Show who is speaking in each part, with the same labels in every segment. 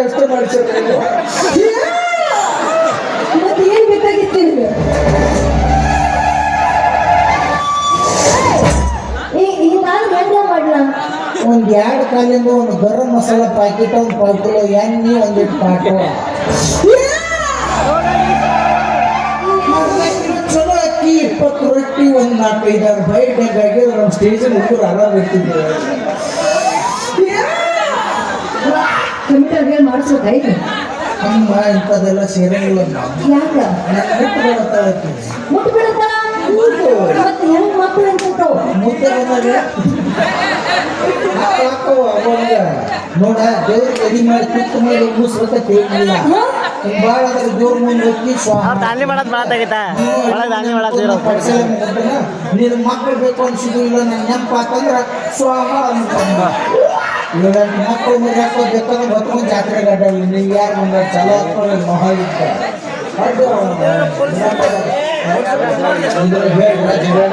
Speaker 1: ಅಷ್ಟೇ ಮಾಡಿಸಿದ್ರೆ
Speaker 2: ಮತ್ತೆ ಏನ್ ಬೇಕಾಗಿತ್ತು ನಿಮ್ಗೆ?
Speaker 1: ಒಂದ್ ಎರಡು ಕಾಲಿಂದ ಒಂದು ಗರಂ ಮಸಾಲ ಪ್ಯಾಕೆಟ್ ಒಂದು ಪಾವ್ ಕಿಲೋ ಎಣ್ಣೆ ಒಂದಿಟ್ಟು ಪಾಟು. ಚಲೋ ಅಕ್ಕಿ ಇಪ್ಪತ್ತು ರೊಟ್ಟಿ ಒಂದು ನಾಲ್ಕೈದಾರು ಬೈಟ್ ಹೆಂಗಾಗಿ ನಮ್ಮ ಸ್ಟೇಜಲ್ಲಿ ಹುಡುಗರು ಆರಾಮ ಇರ್ತಿದ್ದೆ ಅಮ್ಮ ಇಂಥದ್ದೆಲ್ಲ ಸೇರಂಗಿಲ್ಲ
Speaker 2: ಯಾಕ? ಮುಟ್ಟು. ಬಿಡುತ್ತ ಮತ್ತೆ ಹೆಂಗ್ ಮಕ್ಕಳು
Speaker 1: ಬಂದಾಗ ನೋಡ ದೇವ್ರಿಗೆ ಎದಿ ಮಾಡಿ ತುತ್ತು ಮಾಡಿ ಮುಗಿಸ್ಬೇಕಂತ ಏನಿಲ್ಲ ಭಾಳ ಅದ್ರ ಮುಂದೆ ಹೋಗಿ ಸ್ವಾಹ
Speaker 3: ಮಾಡೋದು ಮಾತಾಗಿತ್ತ ಒಳಗೆ ಮಾಡೋದು
Speaker 1: ಪಡಿಸಲ ನೀನು ಮಕ್ಕಳು ಬೇಕು ಅನ್ಸಿದ್ದು ಇಲ್ಲ ನನ್ನ ನೆನಪಾತಂದ್ರೆ ಸ್ವಾಹ ಅನ್ಕೊಂಡ ಇಲ್ಲ ನನ್ನ ಮಕ್ಕಳು ಮರಿ ಹಾಕೋದು ಬೇಕಾದ್ರೆ ಬತ್ಕೊಂಡು ಜಾತ್ರೆ ಗಡ್ಡ ನೀವು ಯಾರು ಮುಂದೆ ಚಲೋ ಹಾಕೊಂಡು ಮಹಾಗಿತ್ತ ಅದು ಅಂದ್ರೆ ಬೇಡ ಜಗಳ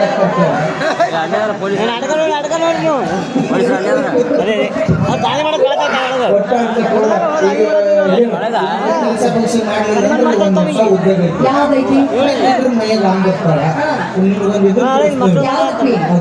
Speaker 3: ಅಡ್ಕ ನೋಡಿ ನೀವು ಅದೇ ಅವ್ರು ದಾಂಧಲಿ ಮಾಡೋದು ಮಾಡತ್ತಾಗಿತ್ತ ಹೇಳೋದು
Speaker 1: ಒಟ್ಟ ಅಂತ ಕೂಡ ಈಗ ಕೆಲಸ ಕೆಲಸ ಮಾಡಲಿಲ್ಲ ಅಂದ್ರೆ ಒಂದು ಹೊಸ ಉದ್ಯೋಗ ಐತಿ
Speaker 2: ಯಾವ್ದೈತಿ
Speaker 1: ಇದ್ರ ಮೈಯಾಗ ಹಂಗಿರ್ತಾಳ ನಿಮ್ಗೊಂದು ಇದು ತೋರಿಸ್ತೀನಿ.
Speaker 2: ಯಾವ್ದೈತಿ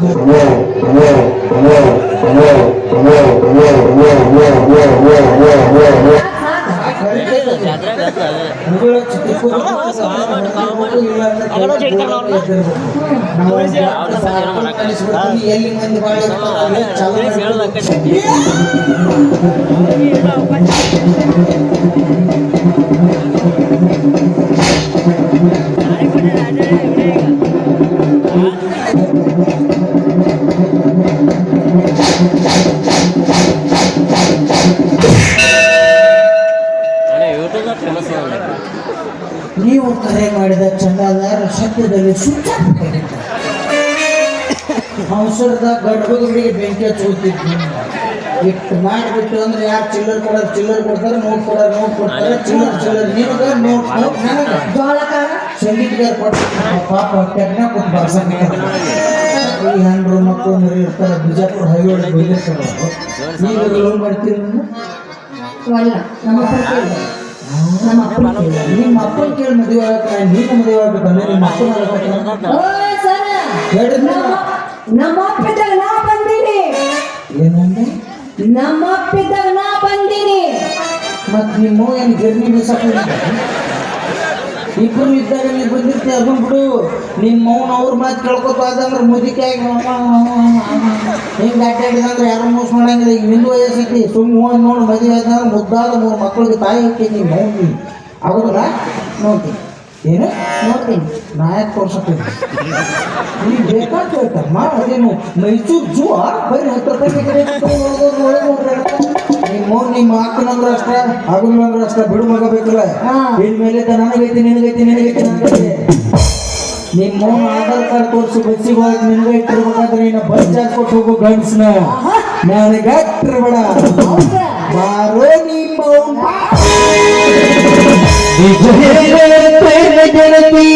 Speaker 1: ಚಂದಾದಾರ ಶಬ್ದದಲ್ಲಿ ಸುತ್ತ ಅವಸರದ ಗಡ್ಬಗಳಿಗೆ ಬೆಂಕಿ ಹಚ್ಕೋತಿದ್ವಿ ಇಟ್ಟು ಮಾಡಿಬಿಟ್ಟು ಅಂದ್ರೆ ಯಾರು ಚಿಲ್ಲರ್ ಕೊಡೋರು ಚಿಲ್ಲರ್ ಕೊಡ್ತಾರೆ ನೋಟ್ ಕೊಡೋರು ನೋಟ್ ಕೊಡ್ತಾರೆ ಚಿಲ್ಲರ್ ಚಿಲ್ಲರ್ ನಿನಗ ನೋಟ್ ನೋಟ್ ನನಗ
Speaker 2: ಜೋಳ ಕಾಳ
Speaker 1: ಸಂಗೀತಗಾರ ಕೊಡ್ತಾರೆ ಪಾಪ ಟೆಕ್ನ ಕೊಟ್ಟು ಬಾರ್ಸಕ್ಕೆ ಈ ಹೆಣ್ರು ಮಕ್ಕಳು ಮರಿ ಇರ್ತಾರೆ ಬಿಜಾಪುರ ಹೈವೇ ಒಳಗೆ ಬಂದಿರ್ತಾರೆ ನೀವು ಲವ್ ಮಾಡ್ತೀರಿ ನನ್ನ?
Speaker 2: ಅಲ್ಲ ನಮ್ಮ ಅಪ್ಪನ ಕೇಳ್ದೆ. ನಮ್ಮ.
Speaker 1: ನಿಮ್ಮ ಅಪ್ಪನ ಕೇಳಿ ಮದುವೆ ಆಗಕ್ಕೆ ನೀನು ಮದುವೆ ಆಗ್ಬೇಕಂದ್ರೆ ನಿಮ್ಮ ಅಪ್ಪನ ಆಗಕ್ಕೆ
Speaker 2: ಓಯ್ ಸರ
Speaker 1: ಹೇಳಿದ್ನ?
Speaker 2: ನಮ್ಮ ನಮ್ಮ ಅಪ್ಪಿದ್ದಾಗ ನಾ ಬಂದೀನಿ. ನಮ್ಮ ಅಪ್ಪಿದ್ದಾಗ ನಾ ಬಂದೀನಿ.
Speaker 1: ಮತ್ತು ನಿಮ್ಮ ಏನು ಗಿರ್ನಿ ಬೀಸಕ್ಕೆ ಇಬ್ಬರು ಇದ್ದಾಗ ನೀವು ಬಂದಿರ್ತಿ ಅದನ್ನ ಬಿಡು. ನಿಮ್ಮ ಮೌನ ಅವ್ರ ಮಾತು ಕೇಳ್ಕೊತ ಆದಂದ್ರೆ ಮುದಿಕಾಗಿ ಹಿಂಗೆ ಅಡ್ಡಾಡಿದಂದ್ರೆ ಯಾರು ಮೋಸ ಮಾಡಂಗಿಲ್ಲ. ಈಗ ನಿಂದು ವಯಸ್ಸೈತಿ ಸುಮ್ಮನೆ ಹೋಗಿ ನೋಡಿ, ಮದುವೆ ಆಯ್ತಂದ್ರೆ ಮುದ್ದಾದ ಮೂರು ಮಕ್ಕಳಿಗೆ ತಾಯಿ ಹಾಕಿ ಮೌನಿ. ಅವ್ರಲ್ಲ ನೋಡ್ತೀನಿ. ಏನು?
Speaker 2: ನೋಡ್ತೀನಿ.
Speaker 1: ನಾ ಯಾಕೆ ಬೇಕಾಅಂತ ಹೇಳ್ತಾರಮ್ಮ ಅದೇನು ಮೈಸೂರು ಜೂ ಬರೀ ಹತ್ತು ರೂಪಾಯಿ ನಿಮ್ಮ ನಿಮ್ಮ ಅಕ್ಕನಂದ್ರೆ ಅಷ್ಟ ಆಗುಲ್ಲಂದ್ರೆ ಅಷ್ಟ ಬಿಡು ಮಗ ಬೇಕಲ್ಲ. ಇನ್ ಮೇಲೆ ನನಗೈತಿ ನಿನಗೈತಿ ನಿನಗೈತಿ ನನಗೈತಿ ನಿಮ್ಮ ಮೌನ ಆಧಾರ್ ಕಾರ್ಡ್ ತೋರಿಸಿ ಬಸ್ಸಿಗೆ ಹೋಗಿ ನಿನಗೆ ಇಟ್ಟಿರ್ಬೇಕಾದ್ರೆ ನೀನು ಬಸ್ ಚಾರ್ಜ್ ಕೊಟ್ಟು ಹೋಗು ಗಂಡ್ಸ್ನ. ನನಗೆ ಇಟ್ಟಿರ್ಬೇಡ ಬಾರೋ ನಿಮ್ಮ
Speaker 4: ಗೆಳತಿ